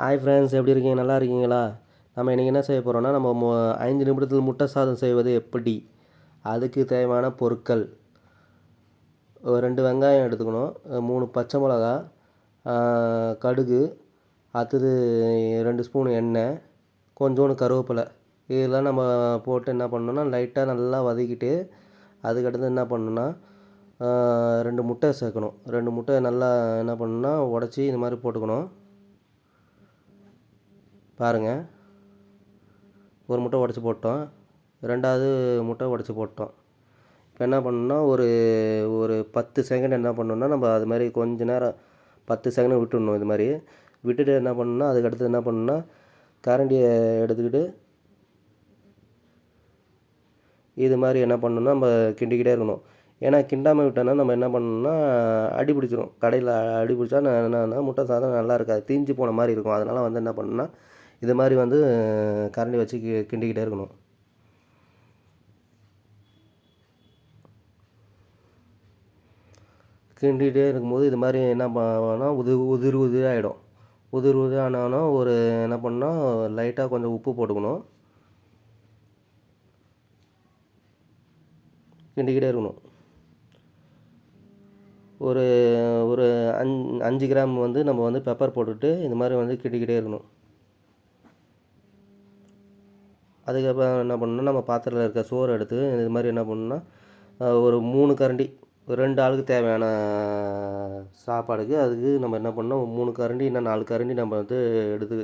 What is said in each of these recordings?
Hi friends எப்படி இருக்கீங்க? நல்லா இருக்கீங்களா? நம்ம இன்றைக்கி என்ன செய்ய போகிறோன்னா நம்ம மு ஐந்து நிமிடத்தில் முட்டை சாதம் செய்வது எப்படி? அதுக்கு தேவையான பொருட்கள். ரெண்டு வெங்காயம் எடுத்துக்கணும். மூணு பச்சை மிளகா கடுகு அடுத்தது ரெண்டு ஸ்பூன் எண்ணெய் கொஞ்சோண்டு கருவேப்பிலை. இதெல்லாம் நம்ம போட்டு என்ன பண்ணணும்னா லைட்டாக நல்லா வதக்கிட்டு அதுக்கடுத்து என்ன பண்ணணும்னா ரெண்டு முட்டை சேர்க்கணும். ரெண்டு முட்டை நல்லா என்ன பண்ணணும்னா உடச்சி இந்த மாதிரி போட்டுக்கணும். பாருங்கள் ஒரு முட்டை உடச்சி போட்டோம். ரெண்டாவது முட்டை உடச்சி போட்டோம். இப்போ என்ன பண்ணணும்னா ஒரு ஒரு பத்து செகண்ட் என்ன பண்ணணும்னா நம்ம அது மாதிரி கொஞ்ச நேரம் பத்து செகண்ட் விட்டுடணும் இது மாதிரி. விட்டுட்டு என்ன பண்ணணும்னா அதுக்கடுத்து என்ன பண்ணணும்னா கரண்டியை எடுத்துக்கிட்டு இது மாதிரி என்ன பண்ணணும்னா நம்ம கிண்டிக்கிட்டே இருக்கணும். ஏன்னா கிண்டாமல் விட்டோன்னா நம்ம என்ன பண்ணணும்னா அடி பிடிச்சிரும். கடையில் அடி பிடிச்சா என்னன்னா முட்டை சாதம் நல்லா இருக்காது. தீஞ்சு போன மாதிரி இருக்கும். அதனால் வந்து என்ன பண்ணணும்னா இது மாதிரி வந்து கரண்டி வச்சு கி கிண்டிக்கிட்டே இருக்கணும். கிண்டிகிட்டே இருக்கும்போது இது மாதிரி என்ன பண்ணால் உது உதிர் உதிராகிடும் உதிர் உதிரானாலும் ஒரு என்ன பண்ணால் லைட்டாக கொஞ்சம் உப்பு போட்டுக்கணும். கிண்டிக்கிட்டே இருக்கணும். ஒரு ஒரு அஞ்சு அஞ்சு கிராம் வந்து நம்ம வந்து பெப்பர் போட்டுட்டு இது மாதிரி வந்து கிண்டிக்கிட்டே இருக்கணும். அதுக்கப்புறம் என்ன பண்ணணும்னா நம்ம பாத்திரத்தில் இருக்க சோறு எடுத்து இது மாதிரி என்ன பண்ணணும்னா ஒரு மூணு கரண்டி ஒரு ரெண்டு ஆளுக்கு தேவையான சாப்பாடுக்கு அதுக்கு நம்ம என்ன பண்ணணும் மூணு கரண்டி இன்னும் நாலு கரண்டி நம்ம வந்து எடுத்து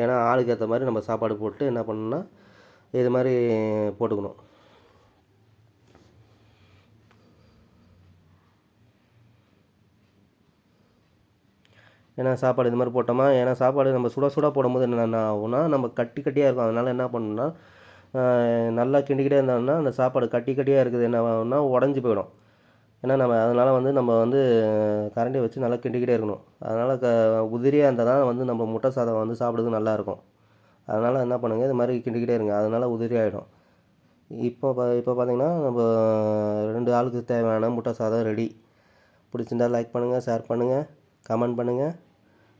ஏன்னா ஆளுக்கு ஏற்ற மாதிரி நம்ம சாப்பாடு போட்டு என்ன பண்ணணும்னா இது மாதிரி போட்டுக்கணும். ஏன்னா சாப்பாடு இது மாதிரி போட்டோமா? ஏன்னா சாப்பாடு நம்ம சுட சுட போடும்போது என்னென்ன ஆகும்னா நம்ம கட்டி கட்டியாக இருக்கும். அதனால் என்ன பண்ணணும்னா நல்லா கிண்டிக்கிட்டே இருந்தோம்னா அந்த சாப்பாடு கட்டி கட்டியாக இருக்குது. என்ன ஆகும்னா உடஞ்சி போயிடும். ஏன்னா நம்ம அதனால் வந்து நம்ம வந்து கரண்டியை வச்சு நல்லா கிண்டிக்கிட்டே இருக்கணும். அதனால் க உதிரியாக இருந்தால் தான் வந்து நம்ம முட்டை சாதம் வந்து சாப்பிட்றதுக்கு நல்லாயிருக்கும் அதனால் என்ன பண்ணுங்கள் இது மாதிரி கிண்டிக்கிட்டே இருங்க. அதனால் உதிரி ஆகிடும் இப்போ பா இப்போ பார்த்தீங்கன்னா நம்ம ரெண்டு ஆளுக்கு தேவையான முட்டை சாதம் ரெடி பிடிச்சிருந்தா லைக் பண்ணுங்கள் ஷேர் பண்ணுங்கள் கமெண்ட் பண்ணுங்கள்